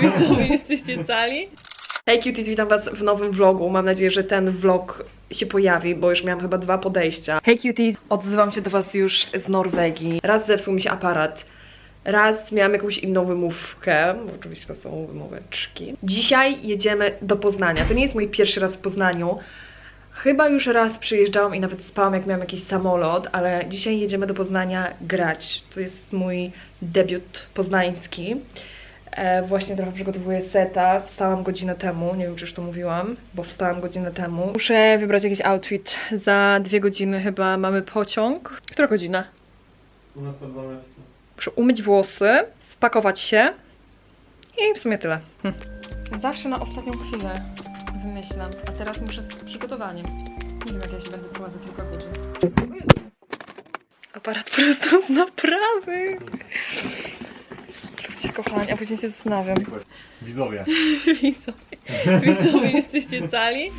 Widzowie, jesteście cali? Hej cuties, witam was w nowym vlogu. Mam nadzieję, że ten vlog się pojawi, bo już miałam chyba dwa podejścia. Hej cuties, odzywam się do was już z Norwegii. Raz zepsuł mi się aparat, raz miałam jakąś inną wymówkę, bo oczywiście to są wymóweczki. Dzisiaj jedziemy do Poznania. To nie jest mój pierwszy raz w Poznaniu. Chyba już raz przyjeżdżałam i nawet spałam, jak miałam jakiś samolot, ale dzisiaj jedziemy do Poznania grać. To jest mój debiut poznański. E, właśnie trochę przygotowuję seta. Wstałam godzinę temu, nie wiem czy już to mówiłam, bo wstałam godzinę temu. Muszę wybrać jakiś outfit. Za dwie godziny chyba mamy pociąg. Która godzina? 12. Muszę umyć włosy, spakować się i w sumie tyle. Hm. Zawsze na ostatnią chwilę wymyślam, a teraz muszę z przygotowaniem. Nie wiem jak ja się będę czuła za kilka godzin. Aparat prosto z naprawy. Ludzie kochani, a później się zastanawiam. Widzowie. Widzowie, widzowie jesteście cali?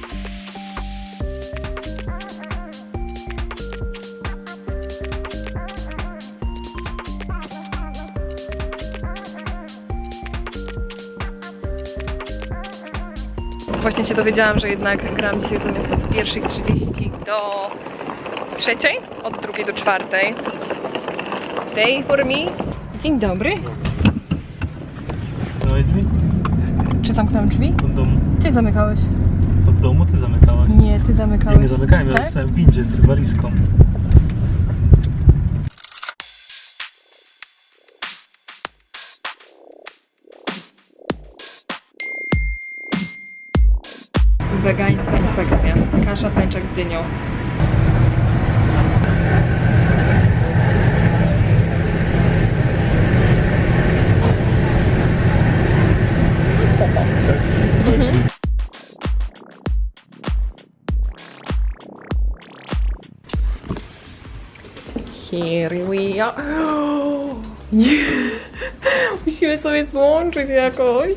Właśnie się dowiedziałam, że jednak gram dzisiaj zamiast od pierwszych 30 do trzeciej, od drugiej do czwartej. Day for me. Dzień dobry. No i drzwi? Czy zamknąłem drzwi? Od domu. Ty zamykałeś. Od domu ty zamykałaś. Nie, ty zamykałeś. Ja nie zamykałem, ja tak? zostałem w windzie z walizką. Wegańska inspekcja. Kasza, pęczak z dynią. Here we are. Nie. Musimy sobie złączyć jakoś.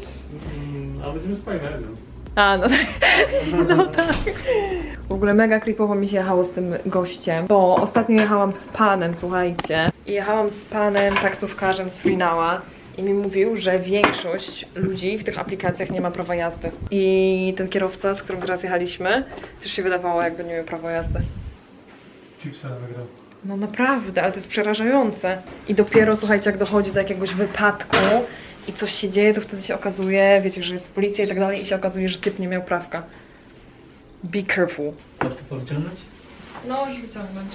Mm, a będziemy razem. A, no tak. No tak. W ogóle mega creepowo mi się jechało z tym gościem, bo ostatnio jechałam z panem, słuchajcie. I jechałam z panem taksówkarzem z Freenała i mi mówił, że większość ludzi w tych aplikacjach nie ma prawa jazdy. I ten kierowca, z którym teraz jechaliśmy, też się wydawało, jakby nie miał prawa jazdy. Chipsa wygrał. No naprawdę, ale to jest przerażające. I dopiero, słuchajcie, jak dochodzi do jakiegoś wypadku i coś się dzieje, to wtedy się okazuje, wiecie, że jest policja i tak dalej i się okazuje, że typ nie miał prawka. Be careful. Chcesz to? No, już wyciągnąć.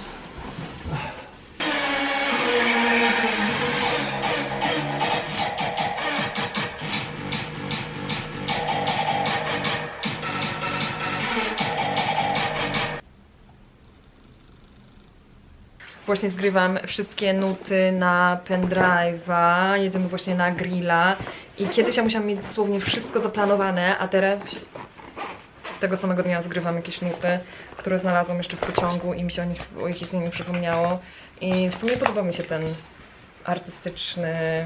Właśnie zgrywam wszystkie nuty na pendrive'a, jedziemy właśnie na grilla i kiedyś ja musiałam mieć dosłownie wszystko zaplanowane, a teraz tego samego dnia zgrywam jakieś nuty, które znalazłam jeszcze w pociągu i mi się o nich, o ich istnieniu przypomniało. I w sumie podoba mi się ten artystyczny,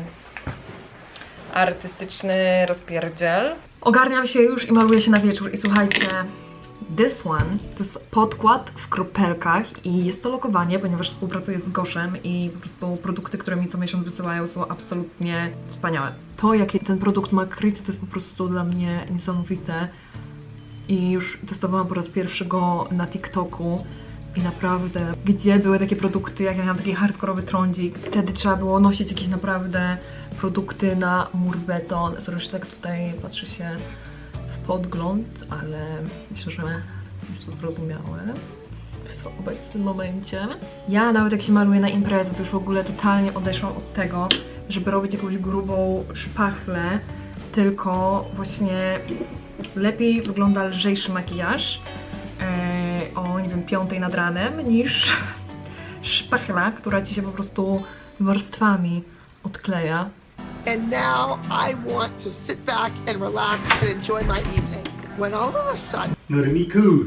artystyczny rozpierdziel. Ogarniam się już i maluję się na wieczór i słuchajcie, this one to jest podkład w kropelkach i jest to lokowanie, ponieważ współpracuję z Goszem i po prostu produkty, które mi co miesiąc wysyłają są absolutnie wspaniałe. To, jakie ten produkt ma kryć, to jest po prostu dla mnie niesamowite i już testowałam po raz pierwszy go na TikToku i naprawdę, gdzie były takie produkty, jak ja miałam taki hardkorowy trądzik, wtedy trzeba było nosić jakieś naprawdę produkty na mur beton. Zresztą tak tutaj patrzy się podgląd, ale myślę, że jest to zrozumiałe w obecnym momencie. Ja nawet jak się maluję na imprezę, to już w ogóle totalnie odeszłam od tego, żeby robić jakąś grubą szpachlę, tylko właśnie lepiej wygląda lżejszy makijaż e, o, nie wiem, piątej nad ranem niż szpachla, która ci się po prostu warstwami odkleja. And now I want to sit back and relax and enjoy my evening. When all of a sudden, Normiku!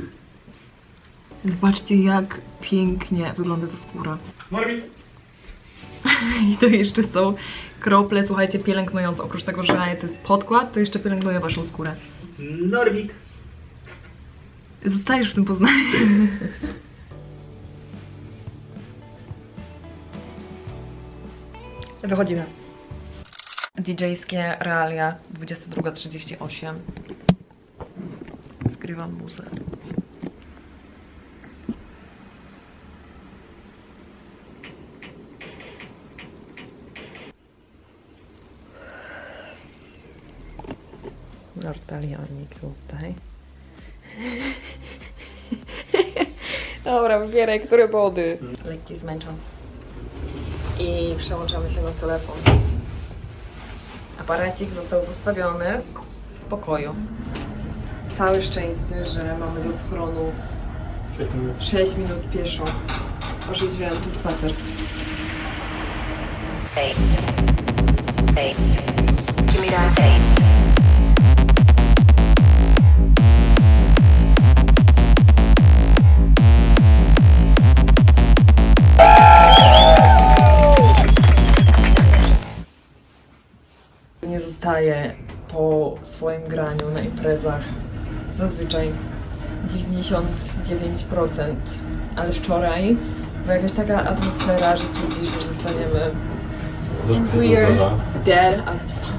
Zobaczcie, jak pięknie wygląda ta skóra. Normik! I to jeszcze są krople, słuchajcie, pielęgnujące. Oprócz tego, że to jest podkład, to jeszcze pielęgnuje waszą skórę. Normik! Zostajesz w tym Poznaniu. Wychodzimy. DJ-skie realia 22.38. Zgrywam muzę. Nortalionik tutaj. Dobra, wybieraj, które body. Lekki zmęczony. I przełączamy się na telefon. Aparacik został zostawiony w pokoju. Całe szczęście, że mamy do schronu 6 minut pieszo. Orzeźwiający spacer. Bass. Bass. Give me that bass. Po swoim graniu na imprezach zazwyczaj 99%, ale wczoraj była jakaś taka atmosfera, że stwierdziliśmy, że zostaniemy and we are dead as fuck.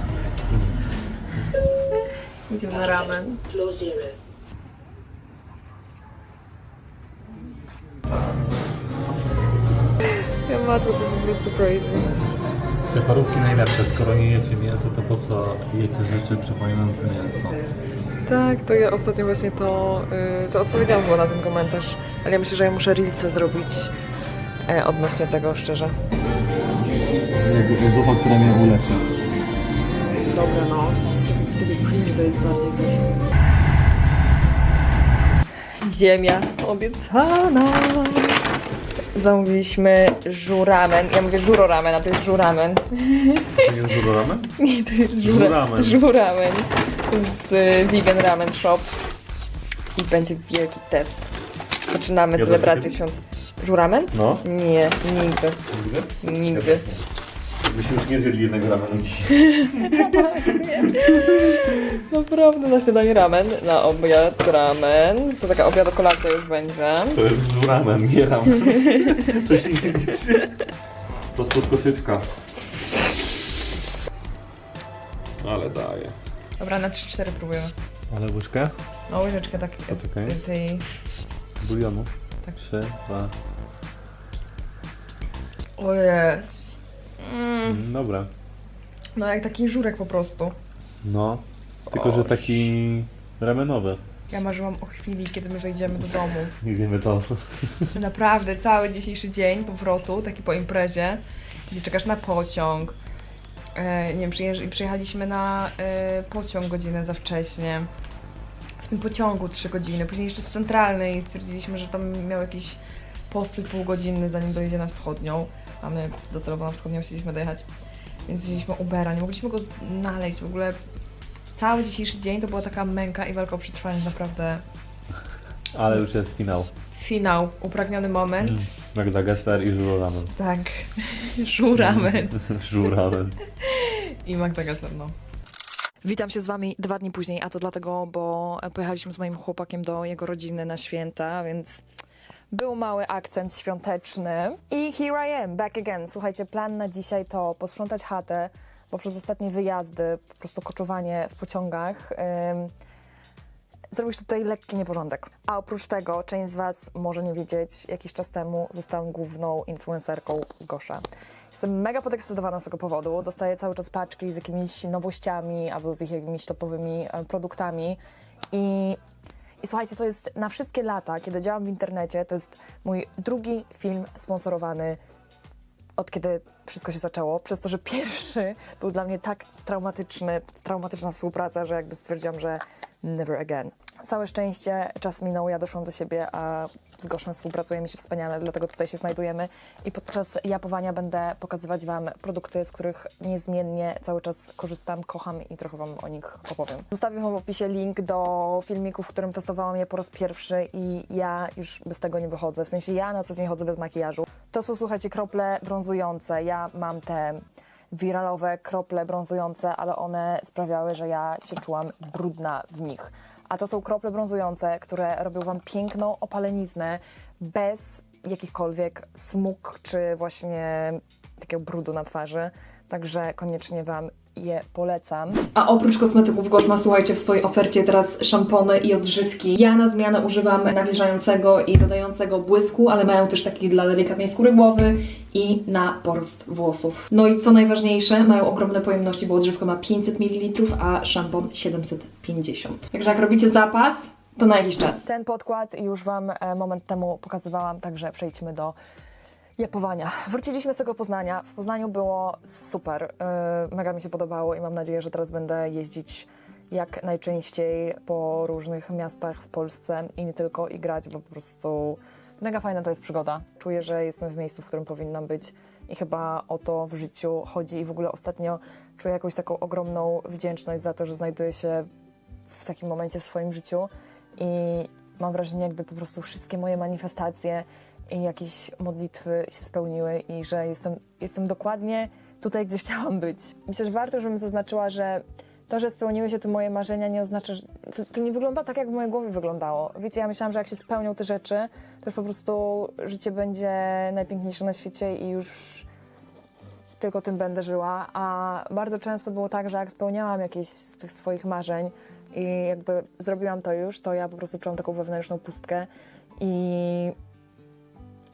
Idziemy na ramen. Ja matko, to jest po prostu crazy. Te parówki najlepsze, skoro nie jecie mięso, to po co jecie rzeczy przypominające mięso? Tak, to ja ostatnio właśnie to, y, to odpowiedziałam było na ten komentarz, ale ja myślę, że ja muszę reelsy zrobić e, odnośnie tego, szczerze. Zupa, która mnie uleczy. Dobra, no. Creamy to jest bardziej też. Ziemia obiecana. Zamówiliśmy żuramen. Ja mówię żuroramen, a to jest żuramen. To jest żuroramy? Nie, to jest żura, Żuramen. żuramen z y, Vegan Ramen Shop. I będzie wielki test. Zaczynamy Jadłeś celebrację kiedyś? świąt. Żuramen? No. Nie, nigdy. Nigdy? Nigdy. Byśmy już nie zjedli jednego ramenu dzisiaj. Naprawdę na śniadanie ramen, na obiad ramen. To taka obiad kolacja już będzie. To jest żuramen, nie ramen. To się nie liczy. Prosto z koszyczka. Ale daje. Dobra, na 3-4 próbujemy. Ale łyżkę? No łyżeczkę tak Poczekaj. tej... Bulionu. Tak. Trzy, dwa. Ojej. Mm, dobra. no jak taki żurek po prostu. No. Tylko, że taki ramenowy. Ja marzyłam o chwili, kiedy my wejdziemy do domu. Nie wiemy to. Naprawdę, cały dzisiejszy dzień powrotu, taki po imprezie, gdzie czekasz na pociąg. E, nie wiem, przyjeżdż- przyjechaliśmy na e, pociąg godzinę za wcześnie. W tym pociągu 3 godziny, później jeszcze z centralnej i stwierdziliśmy, że tam miał jakiś postój półgodzinny, zanim dojedzie na wschodnią. A my docelowo na wschodnią chcieliśmy dojechać. Więc wzięliśmy Ubera, nie mogliśmy go znaleźć. W ogóle cały dzisiejszy dzień to była taka męka i walka o przetrwanie, naprawdę Ale już jest finał. finał, upragniony moment. Mm. Magda Gessler i żuramen. Tak, żuramen Żuramen. i Magda Gessler, no. Witam się z Wami dwa dni później, a to dlatego, bo pojechaliśmy z moim chłopakiem do jego rodziny na święta, więc był mały akcent świąteczny. I here I am, back again. Słuchajcie, plan na dzisiaj to posprzątać chatę, bo przez ostatnie wyjazdy, po prostu koczowanie w pociągach, ym, zrobił się tutaj lekki nieporządek. A oprócz tego, część z Was może nie wiedzieć, jakiś czas temu zostałam główną influencerką Gosza. Jestem mega podekscytowana z tego powodu. Dostaję cały czas paczki z jakimiś nowościami albo z jakimiś topowymi e, produktami. I, I słuchajcie, to jest na wszystkie lata, kiedy działam w internecie, to jest mój drugi film sponsorowany od kiedy wszystko się zaczęło, przez to, że pierwszy był dla mnie tak traumatyczny, traumatyczna współpraca, że jakby stwierdziłam, że never again. Całe szczęście, czas minął, ja doszłam do siebie, a z Goszem współpracujemy się wspaniale, dlatego tutaj się znajdujemy i podczas japowania będę pokazywać Wam produkty, z których niezmiennie cały czas korzystam, kocham i trochę Wam o nich opowiem. Zostawię Wam w opisie link do filmiku, w którym testowałam je po raz pierwszy i ja już bez tego nie wychodzę, w sensie ja na co dzień chodzę bez makijażu. To są, słuchajcie, krople brązujące, ja mam te wiralowe krople brązujące, ale one sprawiały, że ja się czułam brudna w nich. A to są krople brązujące, które robią Wam piękną opaleniznę bez jakichkolwiek smug czy właśnie takiego brudu na twarzy. Także koniecznie Wam je polecam. A oprócz kosmetyków Gold ma, słuchajcie, w swojej ofercie teraz szampony i odżywki. Ja na zmianę używam nawilżającego i dodającego błysku, ale mają też taki dla delikatnej skóry głowy i na porost włosów. No i co najważniejsze, mają ogromne pojemności, bo odżywka ma 500 ml, a szampon 750. Także jak robicie zapas, to na jakiś czas. Ten podkład już Wam e, moment temu pokazywałam, także przejdźmy do japowania. Wróciliśmy z tego Poznania. W Poznaniu było super. Yy, Mega mi się podobało i mam nadzieję, że teraz będę jeździć jak najczęściej po różnych miastach w Polsce i nie tylko i grać, bo po prostu mega fajna to jest przygoda. Czuję, że jestem w miejscu, w którym powinnam być i chyba o to w życiu chodzi i w ogóle ostatnio czuję jakąś taką ogromną wdzięczność za to, że znajduję się w takim momencie w swoim życiu i mam wrażenie, jakby po prostu wszystkie moje manifestacje i jakieś modlitwy się spełniły i że jestem, jestem dokładnie tutaj, gdzie chciałam być. Myślę, że warto, żebym zaznaczyła, że to, że spełniły się tu moje marzenia, nie oznacza, że to, to nie wygląda tak, jak w mojej głowie wyglądało. Wiecie, ja myślałam, że jak się spełnią te rzeczy, to już po prostu życie będzie najpiękniejsze na świecie i już tylko tym będę żyła, a bardzo często było tak, że jak spełniałam jakieś z tych swoich marzeń i jakby zrobiłam to już, to ja po prostu czułam taką wewnętrzną pustkę i,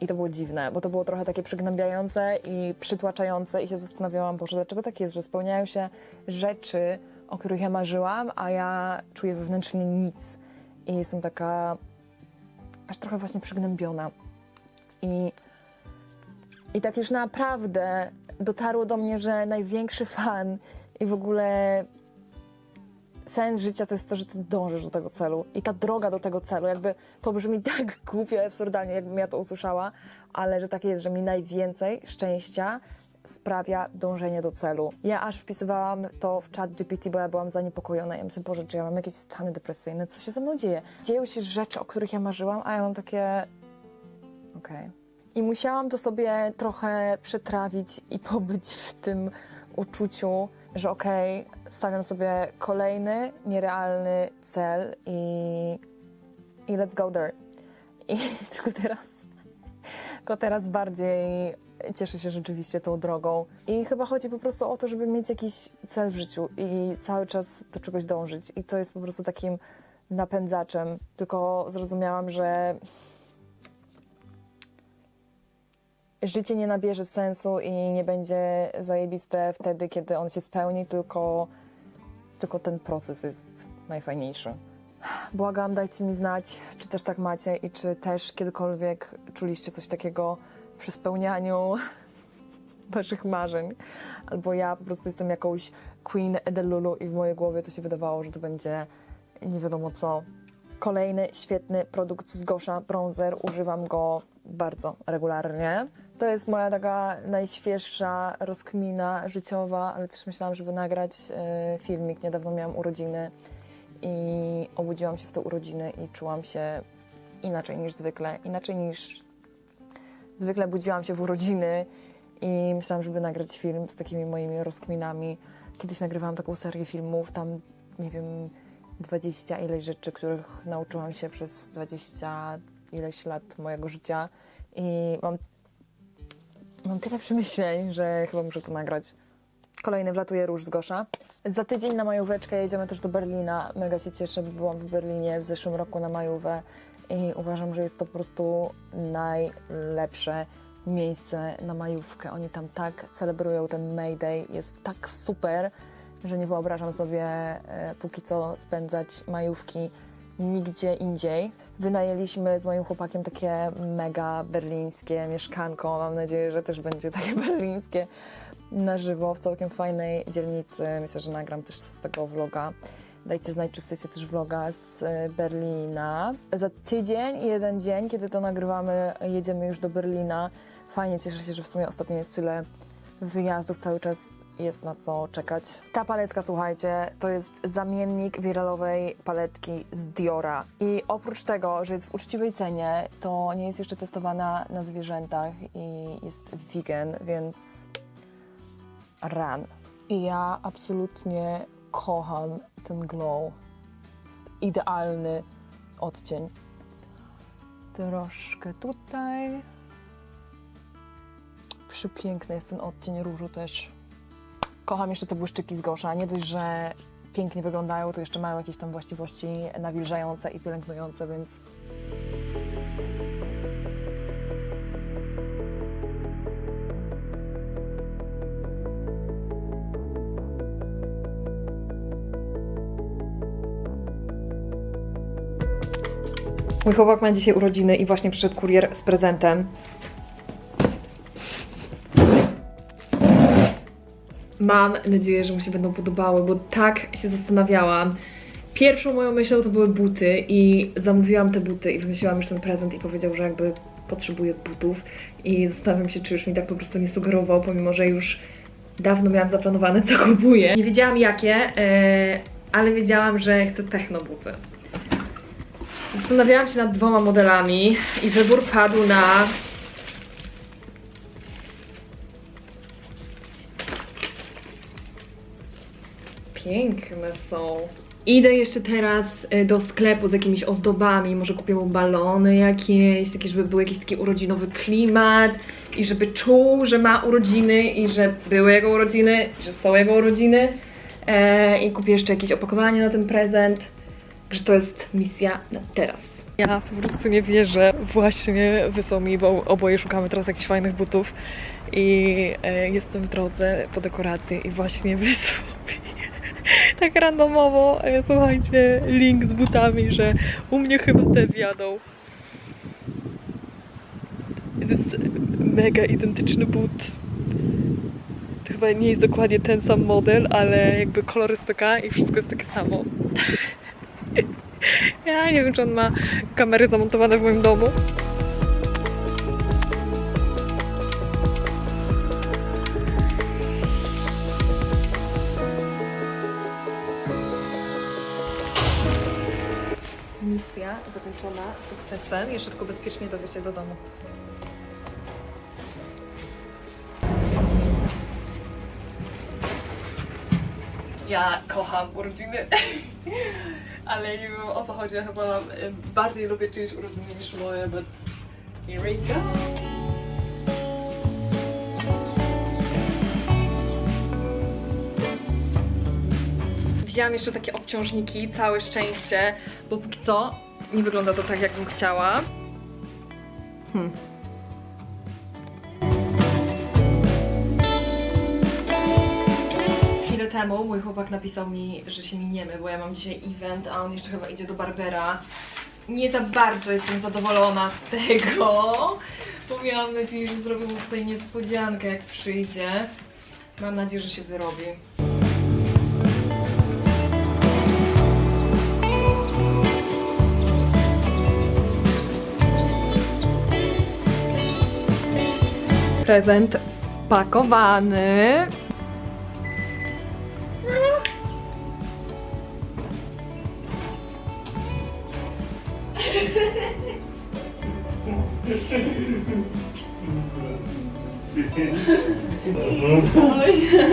i to było dziwne, bo to było trochę takie przygnębiające i przytłaczające i się zastanawiałam, Boże, dlaczego tak jest, że spełniają się rzeczy, o których ja marzyłam, a ja czuję wewnętrznie nic? I jestem taka aż trochę właśnie przygnębiona. I i tak już naprawdę dotarło do mnie, że największy fan i w ogóle sens życia to jest to, że ty dążysz do tego celu. I ta droga do tego celu, jakby to brzmi tak głupio, absurdalnie, jakbym ja to usłyszała, ale że takie jest, że mi najwięcej szczęścia sprawia dążenie do celu. Ja aż wpisywałam to w chat GPT, bo ja byłam zaniepokojona. Ja myślę, Boże, czy ja mam jakieś stany depresyjne? Co się ze mną dzieje? Dzieją się rzeczy, o których ja marzyłam, a ja mam takie... Okej. I musiałam to sobie trochę przetrawić i pobyć w tym uczuciu, że okej, stawiam sobie kolejny nierealny cel i, i let's go there. I tylko teraz, tylko teraz bardziej cieszę się rzeczywiście tą drogą. I chyba chodzi po prostu o to, żeby mieć jakiś cel w życiu i cały czas do czegoś dążyć. I to jest po prostu takim napędzaczem. Tylko zrozumiałam, że życie nie nabierze sensu i nie będzie zajebiste wtedy, kiedy on się spełni, tylko, tylko ten proces jest najfajniejszy. Błagam, dajcie mi znać, czy też tak macie i czy też kiedykolwiek czuliście coś takiego przy spełnianiu waszych marzeń. Albo ja po prostu jestem jakąś Queen Edelulu i w mojej głowie to się wydawało, że to będzie nie wiadomo co. Kolejny świetny produkt z Gosza, bronzer. Używam go bardzo regularnie. To jest moja taka najświeższa rozkmina życiowa, ale też myślałam, żeby nagrać e, filmik. Niedawno miałam urodziny i obudziłam się w te urodziny i czułam się inaczej niż zwykle. Inaczej niż zwykle budziłam się w urodziny i myślałam, żeby nagrać film z takimi moimi rozkminami. Kiedyś nagrywałam taką serię filmów, tam nie wiem, 20 ileś rzeczy, których nauczyłam się przez 20 ileś lat mojego życia i mam, mam tyle przemyśleń, że chyba muszę to nagrać. Kolejny wlatuje róż z Gosza. Za tydzień na majóweczkę jedziemy też do Berlina. Mega się cieszę, bo byłam w Berlinie w zeszłym roku na majówę i uważam, że jest to po prostu najlepsze miejsce na majówkę. Oni tam tak celebrują ten May Day, jest tak super, że nie wyobrażam sobie e, póki co spędzać majówki nigdzie indziej. Wynajęliśmy z moim chłopakiem takie mega berlińskie mieszkanko. Mam nadzieję, że też będzie takie berlińskie na żywo w całkiem fajnej dzielnicy. Myślę, że nagram też z tego vloga. Dajcie znać, czy chcecie też vloga z e, Berlina. Za tydzień, jeden dzień, kiedy to nagrywamy, jedziemy już do Berlina. Fajnie, cieszę się, że w sumie ostatnio jest tyle wyjazdów, cały czas jest na co czekać. Ta paletka, słuchajcie, to jest zamiennik wiralowej paletki z Diora. I oprócz tego, że jest w uczciwej cenie, to nie jest jeszcze testowana na zwierzętach i jest vegan, więc run. I ja absolutnie kocham ten glow. Jest idealny odcień. Troszkę tutaj. Przepiękny jest ten odcień różu też. Kocham jeszcze te błyszczyki z Gosza. Nie dość, że pięknie wyglądają, to jeszcze mają jakieś tam właściwości nawilżające i pielęgnujące, więc Mój chłopak ma dzisiaj urodziny i właśnie przyszedł kurier z prezentem. Mam nadzieję, że mu się będą podobały, bo tak się zastanawiałam. Pierwszą moją myślą to były buty i zamówiłam te buty i wymyśliłam już ten prezent i powiedział, że jakby potrzebuje butów i zastanawiam się, czy już mi tak po prostu nie sugerował, pomimo, że już dawno miałam zaplanowane, co kupuję. Nie wiedziałam jakie, e, ale wiedziałam, że chcę techno buty. Zastanawiałam się nad dwoma modelami i wybór padł na Piękne są. Idę jeszcze teraz e, do sklepu z jakimiś ozdobami, może kupię mu balony jakieś, takie, żeby był jakiś taki urodzinowy klimat i żeby czuł, że ma urodziny i że były jego urodziny, że są jego urodziny. E, I kupię jeszcze jakieś opakowanie na ten prezent, że to jest misja na teraz. Ja po prostu nie wierzę, właśnie wysłał mi, bo oboje szukamy teraz jakichś fajnych butów i e, jestem w drodze po dekorację i właśnie wysłał mi tak randomowo, e, słuchajcie, link z butami, że u mnie chyba te wjadą. To jest mega identyczny but. To chyba nie jest dokładnie ten sam model, ale jakby kolorystyka i wszystko jest takie samo. Ja nie wiem, czy on ma kamery zamontowane w moim domu. Sukcesem. Jeszcze tylko bezpiecznie dowieźć się do domu. Ja kocham urodziny, ale nie wiem o co chodzi. Ja chyba bardziej lubię czyjeś urodziny niż moje, but here we go. Wzięłam jeszcze takie obciążniki, całe szczęście, bo póki co nie wygląda to tak, jakbym chciała. Hmm. Chwilę temu mój chłopak napisał mi, że się miniemy, bo ja mam dzisiaj event, a on jeszcze chyba idzie do Barbera. Nie za bardzo jestem zadowolona z tego, bo miałam nadzieję, że zrobię mu tutaj niespodziankę, jak przyjdzie. Mam nadzieję, że się wyrobi. Prezent spakowany.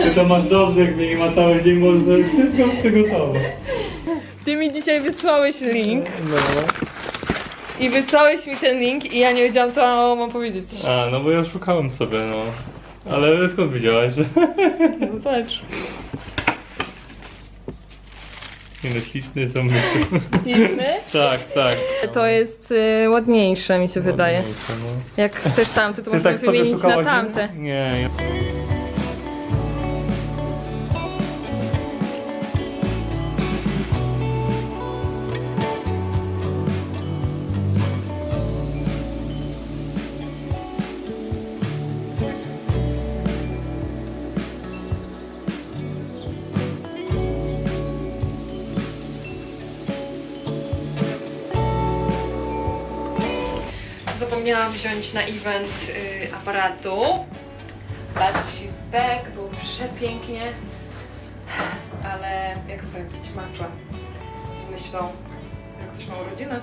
Ty to masz dobrze, jak mnie nie ma cały dzień, możesz wszystko przygotować. Ty mi dzisiaj wysłałeś link No. I wysłałeś mi ten link i ja nie wiedziałam co mam powiedzieć. A, no bo ja szukałem sobie, no. Ale skąd wiedziałaś, że... No patrz. Nie no, śliczny są myśli. Piękny? Tak, tak. To jest y, ładniejsze mi się wydaje. Ładniejsze, no. Jak chcesz tamte, to Ty można tak wymienić na szukałaś? tamte. Nie, ja... Zapomniałam wziąć na event y, aparatu. But she's back, było przepięknie. Ale jak to powiedzieć, matcha z myślą, jak ktoś ma urodziny.